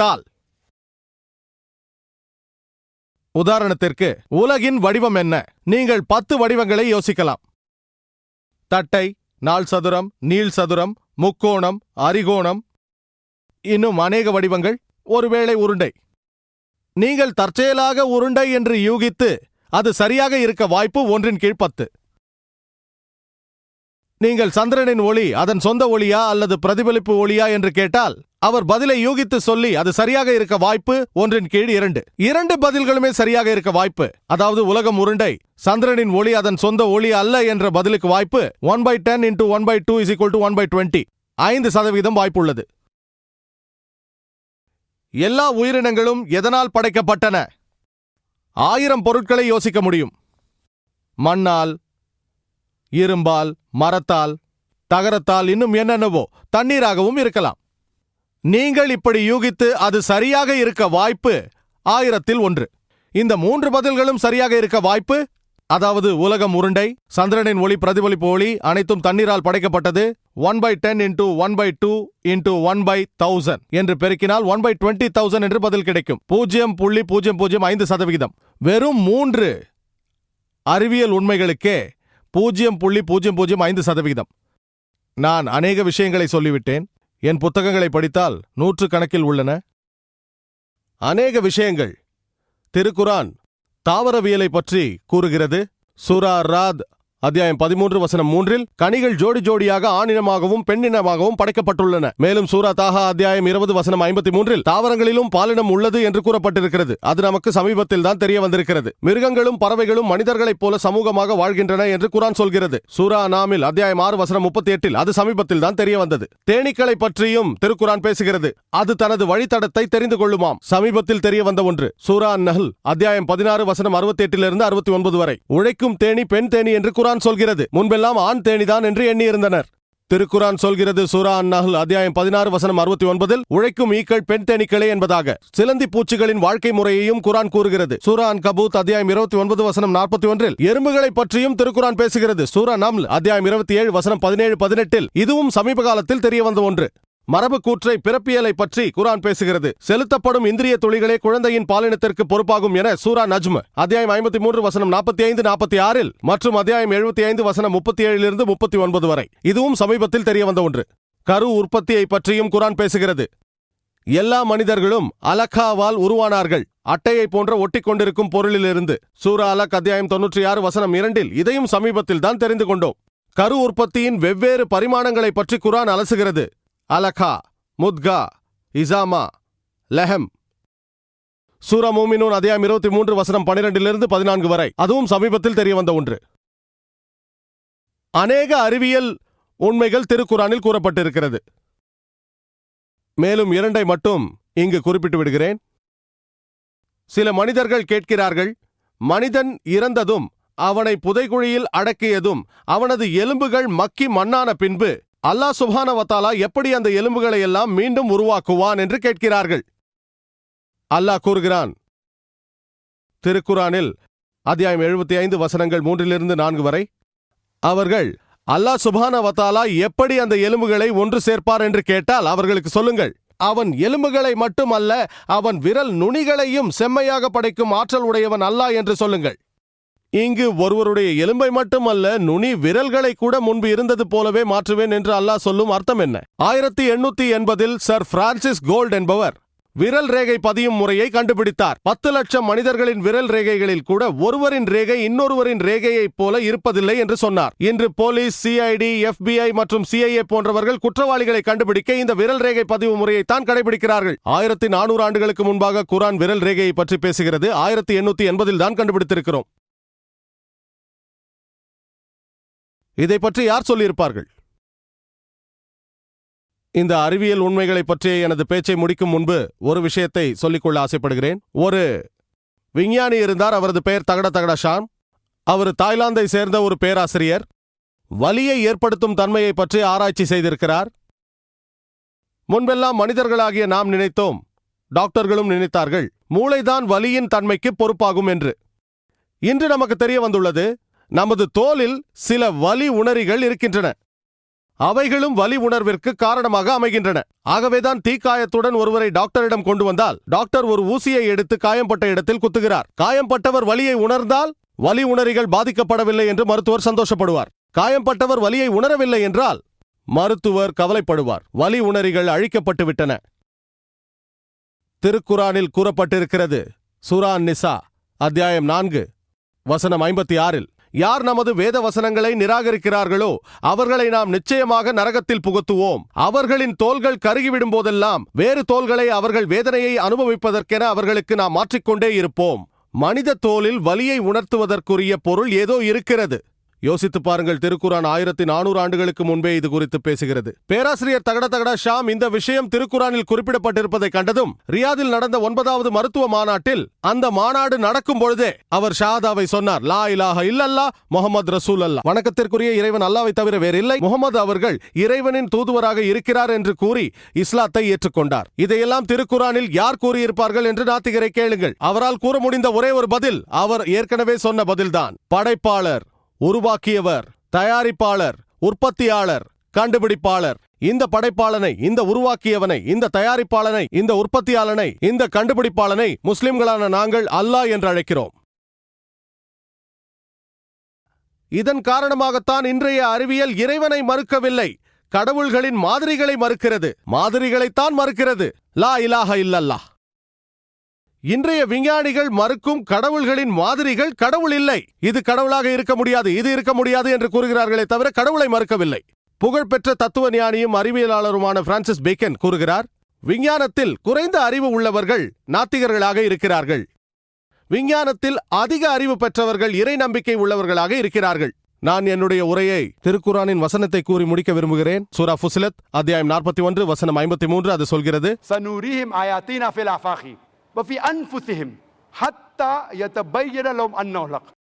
கேட்டால் உதாரணத்திற்கு உலகின் வடிவம் என்ன? நீங்கள் பத்து வடிவங்களை யோசிக்கலாம். தட்டை நாள் சதுரம் நீள் சதுரம் முக்கோணம் அரிகோணம். இன்னும் அநேக வடிவங்கள் ஒருவேளை உருண்டை. நீங்கள் தற்செயலாக உருண்டை என்று யூகித்து அது சரியாக இருக்க வாய்ப்பு ஒன்றின் கீழ் பத்து. நீங்கள் சந்திரனின் ஒளி அதன் சொந்த ஒளியா அல்லது பிரதிபலிப்பு ஒளியா என்று கேட்டால் அவர் பதிலை யூகித்து சொல்லி அது சரியாக இருக்க வாய்ப்பு ஒன்றின் கீழ் இரண்டு. இரண்டு பதில்களுமே சரியாக இருக்க வாய்ப்பு. அதாவது உலகம் உருண்டை. சந்திரனின் ஒளி அதன் சொந்த ஒளி அல்ல என்ற பதிலுக்கு வாய்ப்பு one by ten into one by two is equal to one by twenty. ஐந்து சதவீதம் வாய்ப்புள்ளது. எல்லா உயிரினங்களும் எதனால் படைக்கப்பட்டன? ஆயிரம் பொருட்களை யோசிக்க முடியும். மண்ணால் இரும்பால் மரத்தால் தகரத்தால் இன்னும் என்னென்னவோ தண்ணீராகவும் இருக்கலாம். நீங்கள் இப்படி யூகித்து அது சரியாக இருக்க வாய்ப்பு ஆயிரத்தில் ஒன்று. இந்த மூன்று பதில்களும் சரியாக இருக்க வாய்ப்பு அதாவது உலகம் உருண்டை சந்திரனின் ஒளி பிரதிபலிப்பு ஒளி அனைத்தும் தண்ணீரால் படைக்கப்பட்டது one by ten into one by two into one by thousand என்று பெருக்கினால் ஒன் பை டுவெண்ட்டி தௌசண்ட் என்று பதில் கிடைக்கும். பூஜ்ஜியம் புள்ளி பூஜ்ஜியம் பூஜ்ஜியம் ஐந்து சதவிகிதம். வெறும் மூன்று அறிவியல் உண்மைகளுக்கே பூஜ்ஜியம் புள்ளி பூஜ்ஜியம் பூஜ்ஜியம் ஐந்து சதவிகிதம். நான் அநேக விஷயங்களை சொல்லிவிட்டேன். என் புத்தகங்களை படித்தால் நூற்று கணக்கில் உள்ளன? அநேக விஷயங்கள். திருக்குரான் தாவரவியலை பற்றி கூறுகிறது. சூரா ராத் அத்தியாயம் பதிமூன்று வசனம் மூன்றில் கனிகள் ஜோடி ஜோடியாக ஆணினமாகவும் பெண்ணினமாகவும் படைக்கப்பட்டுள்ளன. மேலும் சூரா தாகா அத்தியாயம் இருபது வசனம் ஐம்பத்தி மூன்றில் தாவரங்களிலும் பாலினம் உள்ளது என்று கூறப்பட்டிருக்கிறது. அது நமக்கு சமீபத்தில் தான் தெரிய வந்திருக்கிறது. மிருகங்களும் பறவைகளும் மனிதர்களைப் போல சமூகமாக வாழ்கின்றன என்று குரான் சொல்கிறது. சூரா நாமில் அத்தியாயம் ஆறு வசனம் முப்பத்தி எட்டில் அது சமீபத்தில் தான் தெரிய வந்தது. தேனீக்களை பற்றியும் திருக்குரான் பேசுகிறது. அது தனது வழித்தடத்தை தெரிந்து கொள்ளுமாம். சமீபத்தில் தெரிய வந்த ஒன்று சூரா நஹல் அத்தியாயம் பதினாறு வசனம் அறுபத்தி எட்டிலிருந்து அறுபத்தி ஒன்பது வரை. உழைக்கும் தேனி பெண் தேனி என்று குரான் சொல்கிறது. முன்பெல்லாம் ஆண் தேனிதான் என்று எண்ணியிருந்தனர். திருக்குரான் சொல்கிறது சூரா அந்நகல் அத்தியாயம் பதினாறு வசனம் அறுபத்தி ஒன்பதில் உழைக்கும் ஈக்கள் பெண் தேனீக்களே என்பதாக. சிலந்தி பூச்சிகளின் வாழ்க்கை முறையையும் குரான் கூறுகிறது. சூரா அன் கபூத் அத்தியாயம் இருபத்தி ஒன்பது வசனம் நாற்பத்தி ஒன்றில் எறும்புகளை பற்றியும் திருக்குரான் பேசுகிறது. சூரா நம்ல் அத்தியாயம் இருபத்தி ஏழு வசனம் பதினேழு பதினெட்டில் இதுவும் சமீப காலத்தில் தெரிய வந்த ஒன்று. மரபு கூற்றை பிறப்பியலை பற்றி குரான் பேசுகிறது. செலுத்தப்படும் இந்திரிய துளிகளே குழந்தையின் பாலினத்திற்கு பொறுப்பாகும் என சூரா நஜ்ம. அத்தியாயம் ஐம்பத்தி மூன்று வசனம் நாற்பத்தி ஐந்து நாற்பத்தி ஆறில் மற்றும் அத்தியாயம் எழுபத்தி ஐந்து வசனம் முப்பத்தி ஏழிலிருந்து முப்பத்தி ஒன்பது வரை. இதுவும் சமீபத்தில் தெரிய வந்த ஒன்று. கரு உற்பத்தியை பற்றியும் குரான் பேசுகிறது. எல்லா மனிதர்களும் அலக்காவால் உருவானார்கள். அட்டையை போன்ற ஒட்டிக்கொண்டிருக்கும் பொருளிலிருந்து. சூரா அலக் அத்தியாயம் தொன்னூற்றி ஆறு வசனம் இரண்டில் இதையும் சமீபத்தில் தான் தெரிந்து கொண்டோம். கரு உற்பத்தியின் வெவ்வேறு பரிமாணங்களை பற்றி குரான் அலசுகிறது. அலகா முத்கா இசாமா லெஹம் சூரா மூமினூன் அத்தியாயம் இருபத்தி மூன்று வசனம் பனிரெண்டிலிருந்து பதினான்கு வரை அதுவும் சமீபத்தில் தெரிய வந்த ஒன்று. அநேக அறிவியல் உண்மைகள் திருக்குறானில் கூறப்பட்டிருக்கிறது மேலும் இரண்டை மட்டும் இங்கு குறிப்பிட்டு விடுகிறேன். சில மனிதர்கள் கேட்கிறார்கள் மனிதன் இறந்ததும் அவனை புதைகுழியில் அடக்கியதும் அவனது எலும்புகள் மக்கி மண்ணான பின்பு அல்லாஹ் சுபான வத்தாலா எப்படி அந்த எலும்புகளை எல்லாம் மீண்டும் உருவாக்குவான் என்று கேட்கிறார்கள். அல்லாஹ் கூறுகிறான் திருக்குரானில் அத்தியாயம் எழுபத்தி ஐந்து வசனங்கள் மூன்றிலிருந்து நான்கு வரை அவர்கள் அல்லாஹ் சுபான வத்தாலா எப்படி அந்த எலும்புகளை ஒன்று சேர்ப்பார் என்று கேட்டால் அவர்களுக்கு சொல்லுங்கள். அவன் எலும்புகளை மட்டுமல்ல அவன் விரல் நுனிகளையும் செம்மையாக படைக்கும் ஆற்றல் உடையவன் அல்லாஹ் என்று சொல்லுங்கள். இங்கு ஒருவருடைய எலும்பை மட்டுமல்ல நுனி விரல்களை கூட முன்பு இருந்தது போலவே மாற்றுவேன் என்று அல்லாஹ் சொல்லும் அர்த்தம் என்ன? ஆயிரத்தி எண்ணூத்தி எண்பதில் சர் பிரான்சிஸ் கோல்ட் என்பவர் விரல் ரேகை பதியும் முறையை கண்டுபிடித்தார். பத்து லட்சம் மனிதர்களின் விரல் ரேகைகளில் கூட ஒருவரின் ரேகை இன்னொருவரின் ரேகையைப் போல இருப்பதில்லை என்று சொன்னார். இன்று போலீஸ் சிஐடி எஃபிஐ மற்றும் சிஐஏ போன்றவர்கள் குற்றவாளிகளை கண்டுபிடிக்க இந்த விரல் ரேகை பதிவு முறையை தான் கடைபிடிக்கிறார்கள். ஆயிரத்தி நானூறு ஆண்டுகளுக்கு முன்பாக குரான் விரல் ரேகையை பற்றி பேசுகிறது. ஆயிரத்தி எண்ணூத்தி எண்பதில் தான் கண்டுபிடித்திருக்கிறோம். இதை பற்றி யார் சொல்லியிருப்பார்கள்? இந்த அறிவியல் உண்மைகளை பற்றிய எனது பேச்சை முடிக்கும் முன்பு ஒரு விஷயத்தை சொல்லிக்கொள்ள ஆசைப்படுகிறேன். ஒரு விஞ்ஞானி இருந்தார் அவரது பெயர் தகட தகட ஷான். அவர் தாய்லாந்தை சேர்ந்த ஒரு பேராசிரியர். வலியை ஏற்படுத்தும் தன்மையை பற்றி ஆராய்ச்சி செய்திருக்கிறார். முன்பெல்லாம் மனிதர்களாகிய நாம் நினைத்தோம் டாக்டர்களும் நினைத்தார்கள் மூளைதான் வலியின் தன்மைக்கு பொறுப்பாகும் என்று. இன்று நமக்கு தெரிய வந்துள்ளது நமது தோலில் சில வலி உணரிகள் இருக்கின்றன. அவைகளும் வலி உணர்விற்கு காரணமாக அமைகின்றன. ஆகவேதான் தீக்காயத்துடன் ஒருவரை டாக்டரிடம் கொண்டு வந்தால் டாக்டர் ஒரு ஊசியை எடுத்து காயம்பட்ட இடத்தில் குத்துகிறார். காயம்பட்டவர் வலியை உணர்ந்தால் வலி உணரிகள் பாதிக்கப்படவில்லை என்று மருத்துவர் சந்தோஷப்படுவார். காயம்பட்டவர் வலியை உணரவில்லை என்றால் மருத்துவர் கவலைப்படுவார். வலி உணரிகள் அழிக்கப்பட்டு விட்டன. திருக்குரானில் கூறப்பட்டிருக்கிறது சுரான் நிசா அத்தியாயம் நான்கு வசனம் ஐம்பத்தி ஆறில். யார் நமது வேத வசனங்களை நிராகரிக்கிறார்களோ அவர்களை நாம் நிச்சயமாக நரகத்தில் புகுத்துவோம். அவர்களின் தோள்கள் கருகிவிடும் போதெல்லாம் வேறு தோள்களை அவர்கள் வேதனையை அனுபவிப்பதற்கென அவர்களுக்கு நாம் மாற்றிக்கொண்டே இருப்போம். மனித தோலில் வலியை உணர்த்துவதற்குரிய பொருள் ஏதோ இருக்கிறது. யோசித்துப் பாருங்கள் திருக்குரான் ஆயிரத்தி நானூறு ஆண்டுகளுக்கு முன்பே இது குறித்து பேசுகிறது. பேராசிரியர் தகட தகட ஷாம் இந்த விஷயம் திருக்குரானில் குறிப்பிடப்பட்டிருப்பதை கண்டதும் ரியாதில் நடந்த ஒன்பதாவது மருத்துவ மாநாட்டில் அந்த மாநாடு நடக்கும் பொழுதே அவர் ஷாதாவை சொன்னார் லா இலாக இல்லல்லா முகமது ரசூல் அல்லா வணக்கத்திற்குரிய இறைவன் அல்லாவை தவிர வேறில்லை. முகமது அவர்கள் இறைவனின் தூதுவராக இருக்கிறார் என்று கூறி இஸ்லாத்தை ஏற்றுக்கொண்டார். இதையெல்லாம் திருக்குரானில் யார் கூறியிருப்பார்கள் என்று நாத்திகரை கேளுங்கள். அவரால் கூற முடிந்த ஒரே ஒரு பதில் அவர் ஏற்கனவே சொன்ன பதில்தான். படைப்பாளர். உருவாக்கியவர் தயாரிப்பாளர் உற்பத்தியாளர் கண்டுபிடிப்பாளர். இந்த படைப்பாளனை இந்த உருவாக்கியவனை இந்த தயாரிப்பாளனை இந்த உற்பத்தியாளனை இந்த கண்டுபிடிப்பாளனை முஸ்லிம்களான நாங்கள் அல்லாஹ் என்று அழைக்கிறோம். இதன் காரணமாகத்தான் இன்றைய அறிவியல் இறைவனை மறுக்கவில்லை. கடவுள்களின் மாதிரிகளை மறுக்கிறது. மாதிரிகளைத்தான் மறுக்கிறது. லா இலாஹ இல்லல்லாஹ். இன்றைய விஞ்ஞானிகள் மறுக்கும் கடவுள்களின் மாதிரிகள் கடவுள் இல்லை. இது கடவுளாக இருக்க முடியாது இது இருக்க முடியாது என்று கூறுகிறார்களே தவிர கடவுளை மறுக்கவில்லை. புகழ்பெற்ற தத்துவ ஞானியும் அறிவியலாளருமான பிரான்சிஸ் பேக்கன் கூறுகிறார் விஞ்ஞானத்தில் குறைந்த அறிவு உள்ளவர்கள் நாத்திகர்களாக இருக்கிறார்கள். விஞ்ஞானத்தில் அதிக அறிவு பெற்றவர்கள் இறை நம்பிக்கை உள்ளவர்களாக இருக்கிறார்கள். நான் என்னுடைய உரையை திருக்குரானின் வசனத்தை கூறி முடிக்க விரும்புகிறேன். சூரா ஃபுசிலத் அத்தியாயம் நாற்பத்தி ஒன்று வசனம் ஐம்பத்தி மூன்று அது சொல்கிறது وفي أنفسهم حتى يتبين لهم أنه الحق